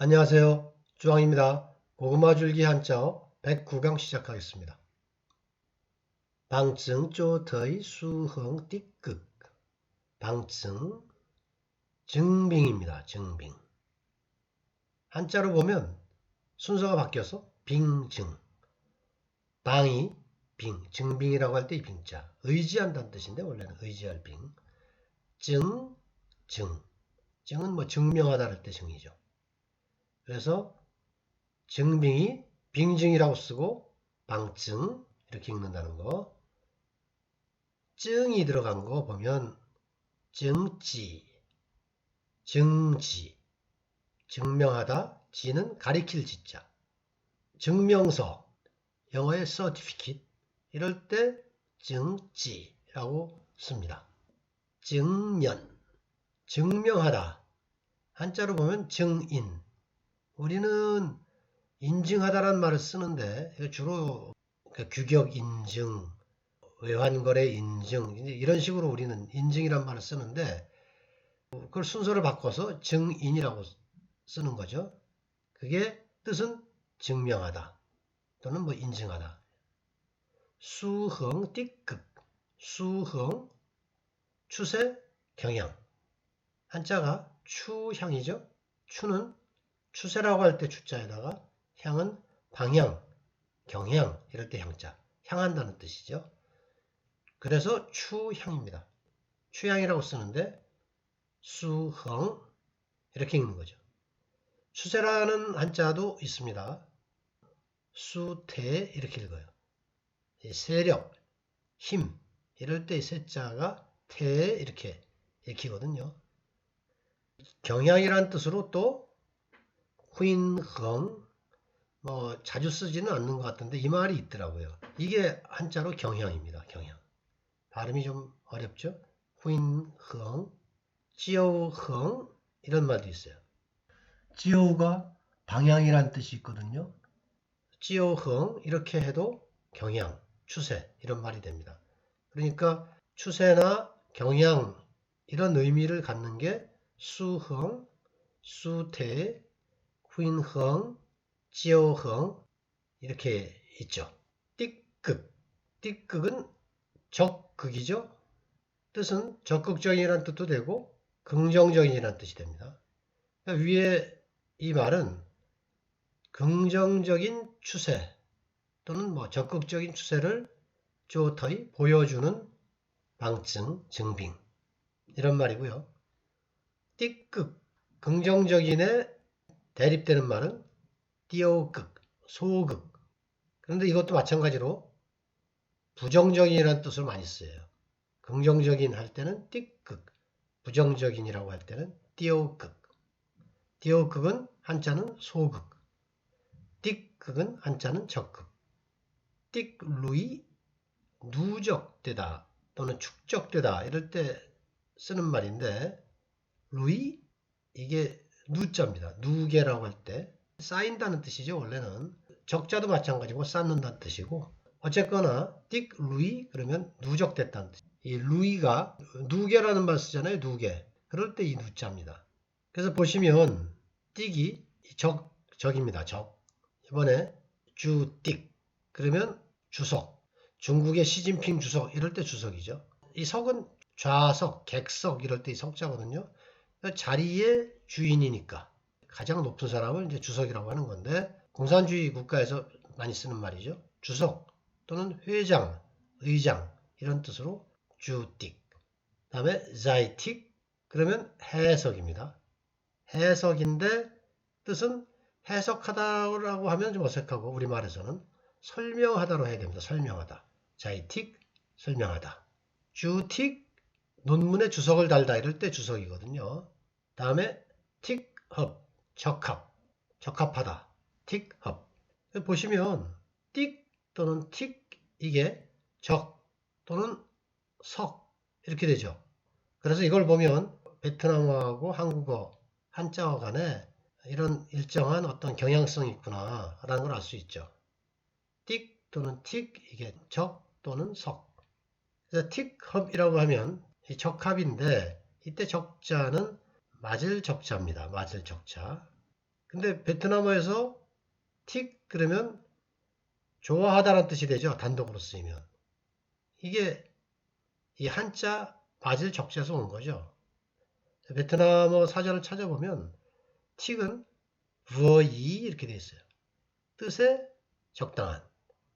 안녕하세요. 주왕입니다. 고구마 줄기 한자어 109강 시작하겠습니다. 방증 쪼더이 수흥 띠극 방증 증빙입니다. 증빙 한자로 보면 순서가 바뀌어서 빙증 방이 빙 증빙이라고 할 때 이 빙자 의지한다는 뜻인데 원래는 의지할 빙 증, 증 증은 뭐 증명하다 할 때 증이죠. 그래서 증빙이 빙증이라고 쓰고 방증 이렇게 읽는다는 거. 증이 들어간 거 보면 증지, 증지, 증명하다, 지는 가리킬 지자. 증명서, 영어의 certificate 이럴 때 증지라고 씁니다. 증년, 증명하다. 한자로 보면 증인, 우리는 인증하다라는 말을 쓰는데 주로 그 규격 인증, 외환거래 인증 이런 식으로 우리는 인증이란 말을 쓰는데 그걸 순서를 바꿔서 증인이라고 쓰는 거죠. 그게 뜻은 증명하다 또는 뭐 인증하다. 수흥 띠극 수흥 추세 경향 한자가 추향이죠. 추는 추세라고 할 때 추자에다가 향은 방향, 경향 이럴 때 향자, 향한다는 뜻이죠. 그래서 추향입니다. 추향이라고 쓰는데 수흥 이렇게 읽는 거죠. 추세라는 한자도 있습니다. 수태 이렇게 읽어요. 세력, 힘 이럴 때 세자가 태 이렇게 읽히거든요. 경향이라는 뜻으로 또 후인흥 뭐 자주 쓰지는 않는 것 같은데 이 말이 있더라고요. 이게 한자로 경향입니다. 경향. 발음이 좀 어렵죠? 후인흥, 지오흥 이런 말도 있어요. 지오가 방향이란 뜻이 있거든요. 지오흥 이렇게 해도 경향, 추세 이런 말이 됩니다. 그러니까 추세나 경향 이런 의미를 갖는 게 수흥, 수태, 후인흥, 지오흥 이렇게 있죠. 띠극, 띠극은 적극이죠. 뜻은 적극적이라는 뜻도 되고 긍정적이라는 뜻이 됩니다. 그러니까 위에 이 말은 긍정적인 추세 또는 뭐 적극적인 추세를 조터이 보여주는 방증, 증빙 이런 말이고요. 띠극, 긍정적인의 대립되는 말은 띄어극, 소극. 그런데 이것도 마찬가지로 부정적인이라는 뜻을 많이 써요. 긍정적인 할 때는 띠극, 부정적인이라고 할 때는 띄어극. 띄어극은 한자는 소극, 띠극은 한자는 적극. 띡루이 누적되다 또는 축적되다 이럴 때 쓰는 말인데 루이 이게 누자입니다. 누계라고 할 때 쌓인다는 뜻이죠. 원래는 적자도 마찬가지고 쌓는다는 뜻이고 어쨌거나 띡 루이 그러면 누적됐다는 뜻. 이 루이가 누계라는 말 쓰잖아요. 누계. 그럴 때 이 누자입니다. 그래서 보시면 띡이 적 적입니다. 적. 이번에 주띡 그러면 주석. 중국의 시진핑 주석 이럴 때 주석이죠. 이 석은 좌석, 객석 이럴 때 이 석자거든요. 자리의 주인이니까 가장 높은 사람을 이제 주석이라고 하는 건데 공산주의 국가에서 많이 쓰는 말이죠. 주석 또는 회장, 의장 이런 뜻으로 주띡. 다음에 자이틱 그러면 해석입니다. 해석인데 뜻은 해석하다라고 하면 좀 어색하고 우리말에서는 설명하다로 해야 됩니다. 설명하다. 자이틱 설명하다. 주틱 논문에 주석을 달다 이럴 때 주석이거든요. 다음에 틱합, 적합, 적합하다. 틱합. 보시면 띡 또는 틱 이게 적 또는 석 이렇게 되죠. 그래서 이걸 보면 베트남어하고 한국어 한자어 간에 이런 일정한 어떤 경향성이 있구나 라는 걸 알 수 있죠. 띡 또는 틱 이게 적 또는 석. 그래서 틱합이라고 하면 이 적합인데 이때 적자는 맞을 적자입니다. 맞을 적자. 근데 베트남어에서 틱 그러면 좋아하다라는 뜻이 되죠. 단독으로 쓰이면. 이게 이 한자 맞을 적재에서 온 거죠. 베트남어 사전을 찾아보면 틱은 vuoi 이렇게 돼 있어요. 뜻에 적당한.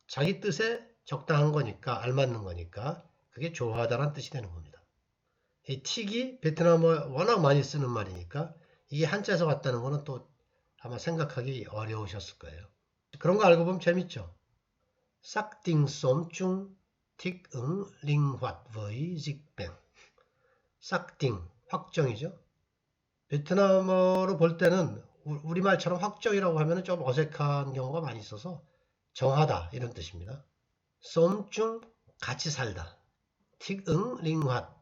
자기 뜻에 적당한 거니까 알맞는 거니까 그게 좋아하다라는 뜻이 되는 겁니다. 이 틱이 베트남어 워낙 많이 쓰는 말이니까 이게 한자에서 왔다는 거는 또 아마 생각하기 어려우셨을 거예요. 그런 거 알고 보면 재밌죠. 싹띵 쏨충 틱응 링왓 vơi 직뱅 싹띵 확정이죠. 베트남어로 볼 때는 우- 우리말처럼 확정이라고 하면 좀 어색한 경우가 많이 있어서 정하다 이런 뜻입니다. 쏨충 같이 살다. 틱응 링왓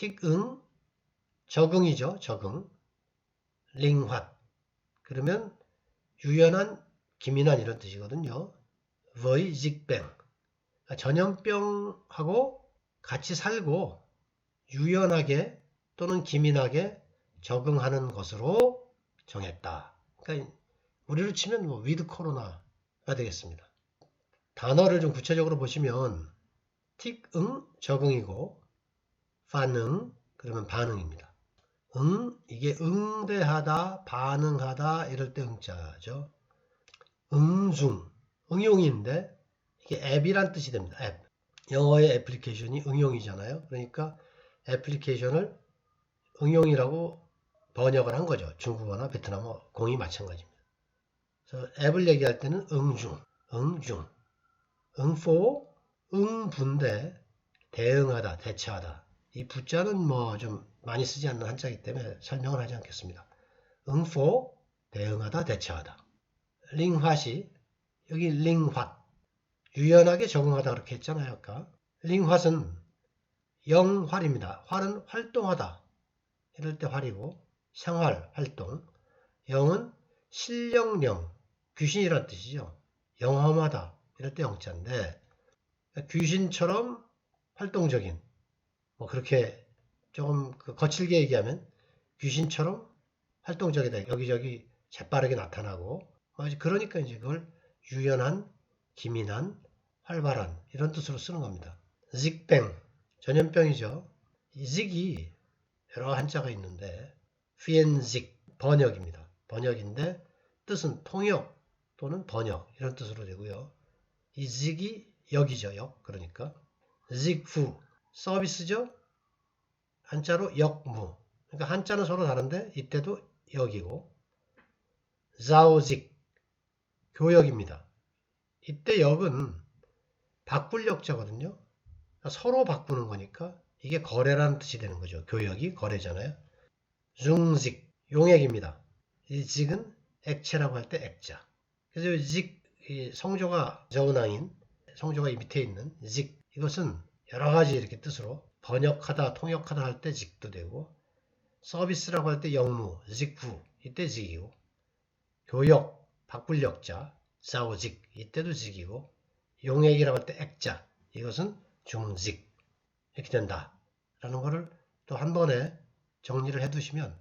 틱응 적응이죠. 적응. 링왓 그러면 유연한 기민한 이런 뜻이거든요. vơi 직뱅 그러니까 전염병하고 같이 살고 유연하게 또는 기민하게 적응하는 것으로 정했다. 그러니까 우리로 치면 뭐 위드 코로나가 되겠습니다. 단어를 좀 구체적으로 보시면 틱응 적응이고 반응 그러면 반응입니다. 응 이게 응대하다 반응하다 이럴 때 응자죠. 응중 응용인데 이게 앱이란 뜻이 됩니다. 앱. 영어의 애플리케이션이 응용이잖아요. 그러니까 애플리케이션을 응용이라고 번역을 한 거죠. 중국어나 베트남어 공이 마찬가지입니다. 그래서 앱을 얘기할 때는 응중, 응중, 응포, 응분대, 대응하다, 대처하다. 이 부자는 뭐 좀 많이 쓰지 않는 한자이기 때문에 설명을 하지 않겠습니다. 응포, 대응하다, 대처하다. 링화시, 여기 링화, 유연하게 적응하다 그렇게 했잖아요. 아까. 링화은 영활입니다. 활은 활동하다. 이럴 때 활이고 생활, 활동. 영은 신령령, 귀신이란 뜻이죠. 영험하다. 이럴 때 영자인데 귀신처럼 활동적인 뭐 그렇게 조금 그 거칠게 얘기하면 귀신처럼 활동적이다. 여기저기 재빠르게 나타나고 뭐 그러니까 이제 그걸 유연한, 기민한, 활발한 이런 뜻으로 쓰는 겁니다. 직뱅 전염병이죠. 이 직이 여러 한자가 있는데 피엔직 번역입니다. 번역인데 뜻은 통역 또는 번역 이런 뜻으로 되고요. 이 직이 역이죠. 역 그러니까 직후 서비스죠. 한자로 역무 그러니까 한자는 서로 다른데 이때도 역이고 자오직 교역입니다. 이때 역은 바꿀 역자거든요. 서로 바꾸는 거니까 이게 거래라는 뜻이 되는 거죠. 교역이 거래잖아요. 중직 용액입니다. 이 직은 액체라고 할 때 액자. 그래서 이 직, 이 성조가 저운항인 성조가 이 밑에 있는 직 이것은 여러 가지 이렇게 뜻으로 번역하다, 통역하다 할 때 직도 되고 서비스라고 할 때 영무, 직구 이때 직이고 교역, 바꿀 역자, 사오직 이때도 직이고 용액이라고 할 때 액자 이것은 중직 이렇게 된다 라는 것을 또 한 번에 정리를 해 두시면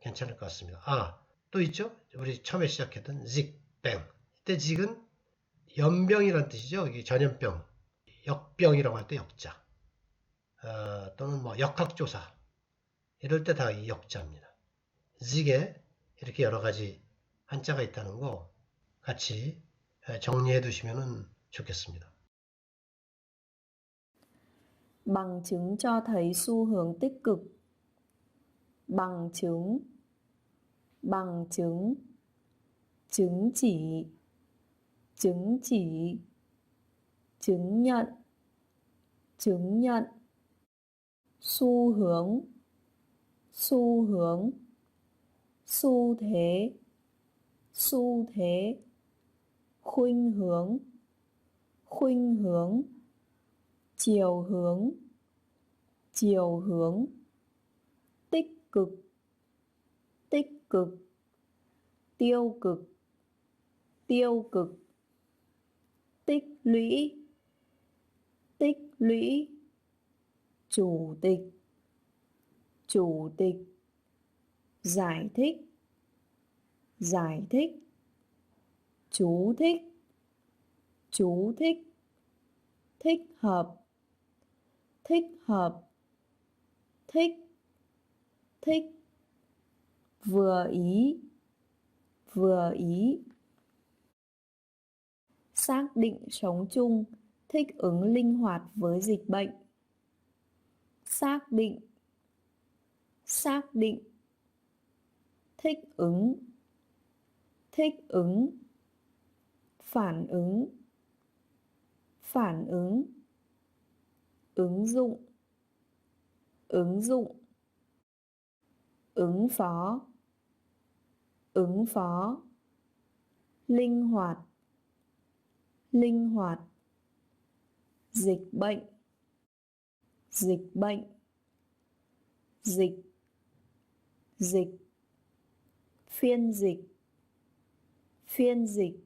괜찮을 것 같습니다. 아, 또 있죠? 우리 처음에 시작했던 직 뱅 이때 직은 연병이라는 뜻이죠. 전염병 역병이라고 할 때 역자 어, 또는 뭐 역학조사 이럴 때 다 이 역자입니다. 직에 이렇게 여러 가지 한자가 있다는 거 같이 정리해 두시면 좋겠습니다. Chứng cho thấy xu hướng tích cực. Chứng chỉ. Chứng chỉ. Chứng nhận. Chứng nhận. Xu hướng. Xu hướng. Xu thế. Xu thế. Khuynh hướng. Khuynh hướng, chiều hướng chiều hướng, tích cực tích cực, tiêu cực tiêu cực, tích lũy tích lũy. Chủ tịch. Chủ tịch. Giải thích. Giải thích. Chú thích. Chú thích. Thích hợp. Thích hợp. Thích. Thích. Vừa ý. Vừa ý. Xác định sống chung thích ứng linh hoạt với dịch bệnh. Xác định. Xác định. Thích ứng. Thích ứng. Phản ứng. Phản ứng. Ứng dụng. Ứng dụng. Ứng phó. Ứng phó. Linh hoạt. Linh hoạt dịch bệnh. Dịch bệnh. Dịch. Dịch. Phiên dịch. Phiên dịch.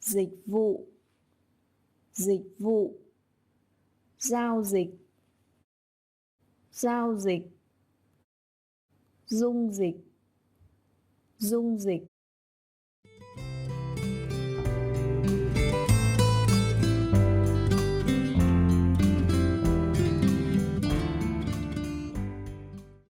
Dịch vụ. Dịch vụ. Giao dịch. Giao dịch. Dung dịch. Dung dịch.